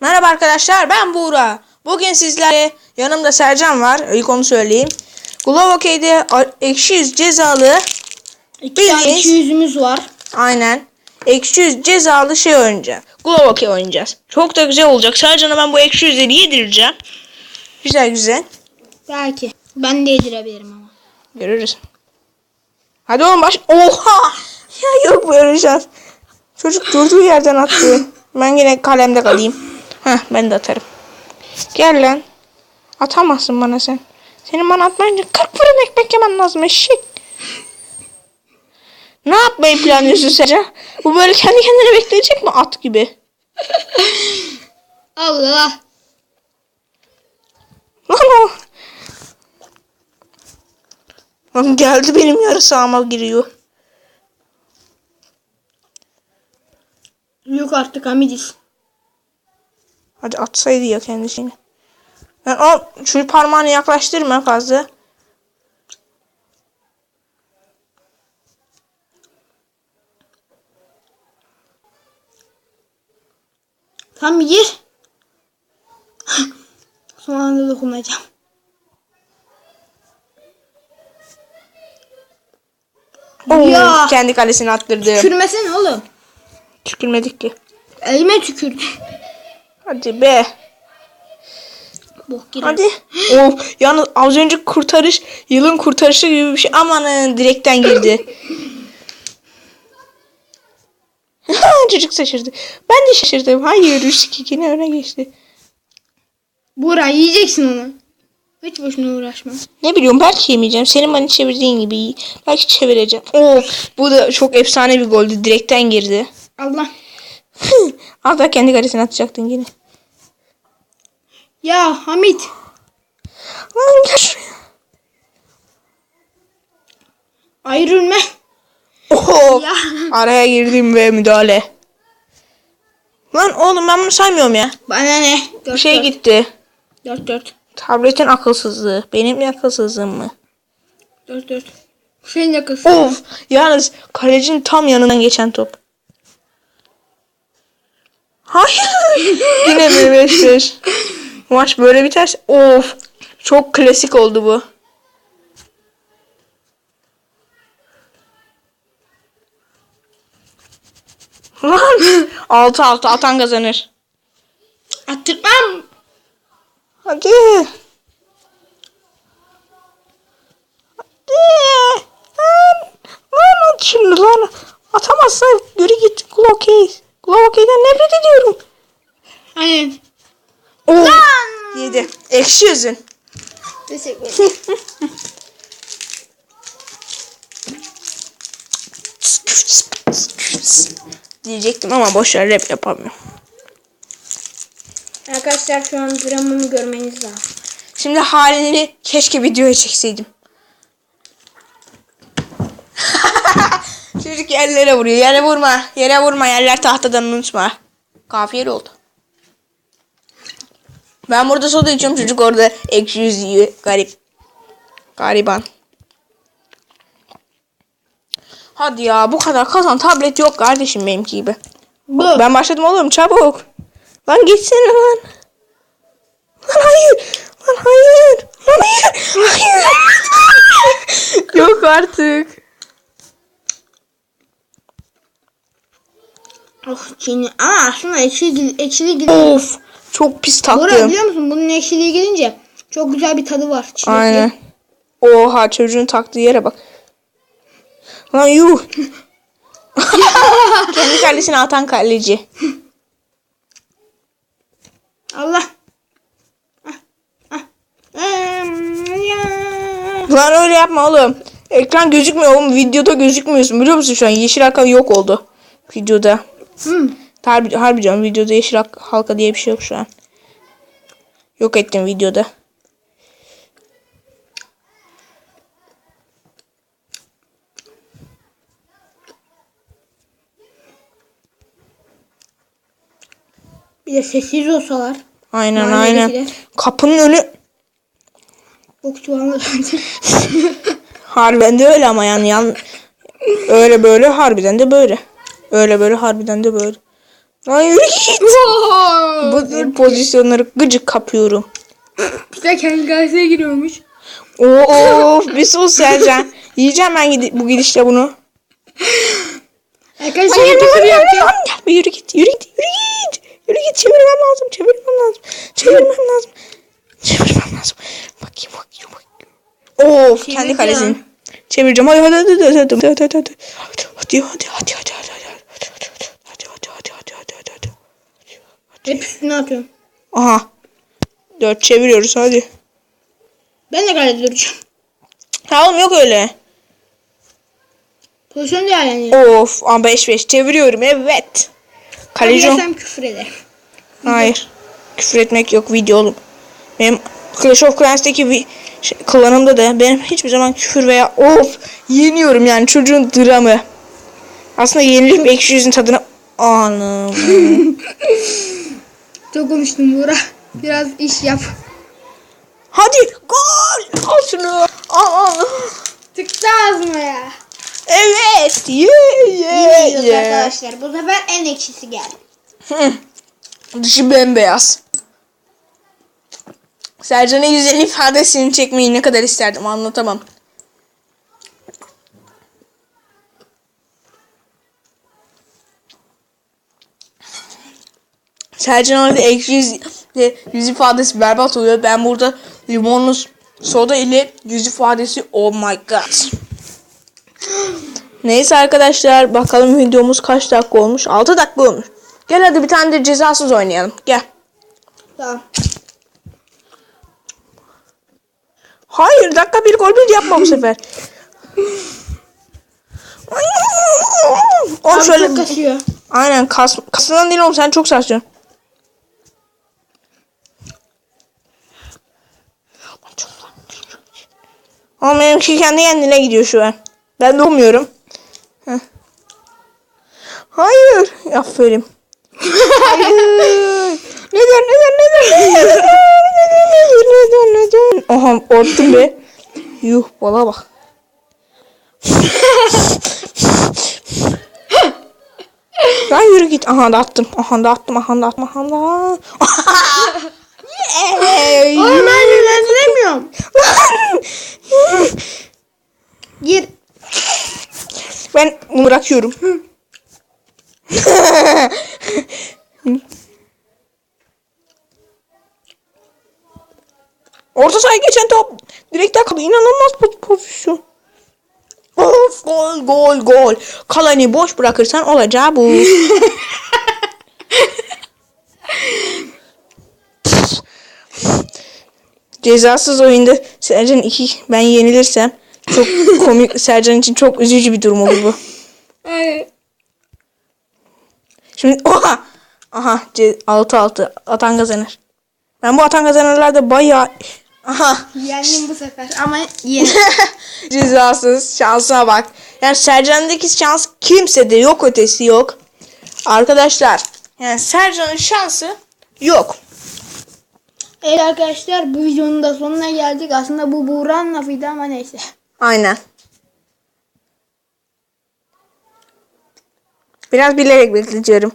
Merhaba arkadaşlar ben Buğra. Bugün sizlerle yanımda Sercan var. İlk onu söyleyeyim. Glove Okey'de ekşi yüz cezalı İki tane Bildiğiniz- iki yüzümüz var. aynen ekşi yüz cezalı şey oynayacağız. Glove Okey oynayacağız. Çok da güzel olacak. Sercan'a ben bu ekşi yüzleri yedireceğim. Güzel güzel. Belki. Ben de yedirebilirim ama. Görürüz. Hadi oğlum baş... Oha! Ya yok böyle şans. Çocuk durduğu yerden attı. Ben yine kalemde kalayım. Heh ben de atarım. Gel lan. Atamazsın bana sen. Senin bana atmayınca 40 fırın ekmek yemen lazım eşek. Ne yapmayı planlıyorsun Sercan? Bu böyle kendi kendine bekleyecek mi at gibi? Allah. Lan o. Lan geldi benim yarı sahama giriyor. Yok artık Hamidis. Hadi atsaydı ya kendisini. Ben al şu parmağını yaklaştırma fazla. Tam gir. Son anda dokunacağım. Oo, Ya. kendi kalesine attırdı. Tükürmesene oğlum. Tükürmedik ki. Elime tükürdü. Hadi be. Bok girer. Hadi. of yalnız az önce kurtarış yılın kurtarışı gibi bir şey. Amanın direkten girdi. Çocuk şaşırdı. Ben de şaşırdım. Hayır 3 yine öne geçti. Buğra yiyeceksin onu. Hiç boşuna uğraşma. Ne biliyorum belki yemeyeceğim. Senin bana çevirdiğin gibi belki çevireceğim. Oo, bu da çok efsane bir goldü. Direkten girdi. Allah. Daha kendi kalesine atacaktın yine. Ya Hamit. Lan gel şuraya. Ayrılma. Oho. Ya. Araya girdim ve müdahale. Lan oğlum ben bunu saymıyorum ya. Bana ne? Dört, Bir şey dört. gitti. Dört dört. Tabletin akılsızlığı. Benim akılsızlığım mı? Dört dört. Senin yakası. Of. Yalnız kalecinin tam yanından geçen top. Hayır. Yine bir 5 5. Maç böyle biterse. Of. Çok klasik oldu bu. Lan. 6 6 atan kazanır. Attırmam. Hadi. Hadi. Lan. Lan at şunu lan. Atamazsan yürü git. Glokey. Glokey'den nefret ediyorum. Aynen. Oo. Yedi. Ekşi yüzün. Teşekkür ederim. Diyecektim ama boşver rap yapamıyorum. Arkadaşlar şu an dramımı görmeniz lazım. Şimdi halini keşke videoya çekseydim. Çocuk yerlere vuruyor. Yere vurma. Yere vurma. Yerler tahtadan unutma. Kafiyeli oldu. Ben burada soda içiyorum. Çocuk orada ekşi yüz yiyor. Garip. Gariban. Hadi ya bu kadar kazan tablet yok kardeşim benimki gibi. Bu. Ben başladım oğlum çabuk. Lan gitsene lan. Lan hayır. Lan hayır. Lan hayır. Hayır. Yok artık. Oh çiğne. Ama aslında ekşili, ekşili gidiyor. Of. Çok pis Bora tatlım. biliyor musun bunun ekşiliği gelince çok güzel bir tadı var. Çilekli. Aynen. Oha çocuğun taktığı yere bak. Lan yuh. Kendi kalesine atan kaleci. Allah. Ah, ah. Lan öyle yapma oğlum. Ekran gözükmüyor oğlum. Videoda gözükmüyorsun biliyor musun şu an? Yeşil halka yok oldu. Videoda. Hmm. Harbi, harbi canım videoda yeşil halka diye bir şey yok şu an. Yok ettim videoda. Bir de sessiz olsalar. Aynen aynen. Kapının önü Bok çuvalına harbiden de öyle ama yani yan öyle böyle harbiden de böyle. Öyle böyle harbiden de böyle. Lan yürü git. Bu pozisyonları gıcık kapıyorum. İşte kendi kalesine giriyormuş. Of bir sus Sercan. Yiyeceğim ben gidi- bu gidişle bunu. Arkadaşlar Hayır, küfür yapıyor. hayır. Yürü git, yürü git, yürü git. Yürü git, çevirmem lazım, çevirmem lazım. Çevirmem lazım. Çevirmem lazım. Bakayım, bakayım, bakayım. Of, kendi kalesini. Çevireceğim. Hadi, hadi. Hadi, hadi, hadi, hadi, hadi, hadi, hadi, hadi, hadi, hadi, hadi, hadi, hadi, hadi. Hep üstüne atıyorum. Aha. Dört çeviriyoruz hadi. Ben de kalede duracağım. Oğlum yok öyle. Pozisyon değerlendiriyorum. Of, ama 5 5 çeviriyorum evet. Kaleci Kaleci. küfür ederim. Hayır. Küfür etmek yok video oğlum. Benim Clash of Clans'taki vi- şey, klanımda da benim hiçbir zaman küfür veya of yeniyorum yani çocuğun dramı. Aslında yenilip ekşi yüzün tadına anam. Çok konuştum Buğra. Biraz iş yap. Hadi gol! Al şunu. Al al. Tıktı ağzıma ya. Evet. Yine yeah, yiyoruz yeah. arkadaşlar. Bu sefer en ekşisi geldi. Hı. Dışı bembeyaz. Sercan'ın yüzünün ifadesini çekmeyi ne kadar isterdim anlatamam. Sercan orada ekşi yüz, yüz ifadesi berbat oluyor. Ben burada limonlu soda ile yüz ifadesi oh my god. Neyse arkadaşlar bakalım videomuz kaç dakika olmuş? 6 dakika olmuş. Gel hadi bir tane de cezasız oynayalım. Gel. Tamam. Hayır dakika bir gol bir yapma bu sefer. Oğlum şöyle. çok kaçıyor. Aynen kas, kasından değil oğlum sen çok saçıyorsun. Ama benimki kendi kendine gidiyor şu an. Ben doğmuyorum. Heh. Hayır. Aferin. Hayır. Neden neden neden? Neden neden neden? Aha ortum be. Yuh bala bak. Lan yürü git. Aha da attım. Aha da attım. Aha da attım. Aha da. Yay. Oğlum ben yönlendiremiyorum. Gir. Ben bunu bırakıyorum. Orta sahaya geçen top direkten kaldı. İnanılmaz po- pozisyon. Of gol gol gol. Kalanı boş bırakırsan olacağı bu. Cezasız oyunda Sercan 2 ben yenilirsem çok komik Sercan için çok üzücü bir durum olur bu. Hayır. Şimdi oha. Aha 6 6 atan kazanır. Ben bu atan kazanırlarda bayağı aha Yendim bu sefer ama yeni. cezasız şansına bak. Yani Sercan'daki şans kimsede yok ötesi yok. Arkadaşlar yani Sercan'ın şansı yok. Evet arkadaşlar bu videonun da sonuna geldik. Aslında bu Buğra'nın lafıydı ama neyse. Aynen. Biraz bilerek bekletiyorum.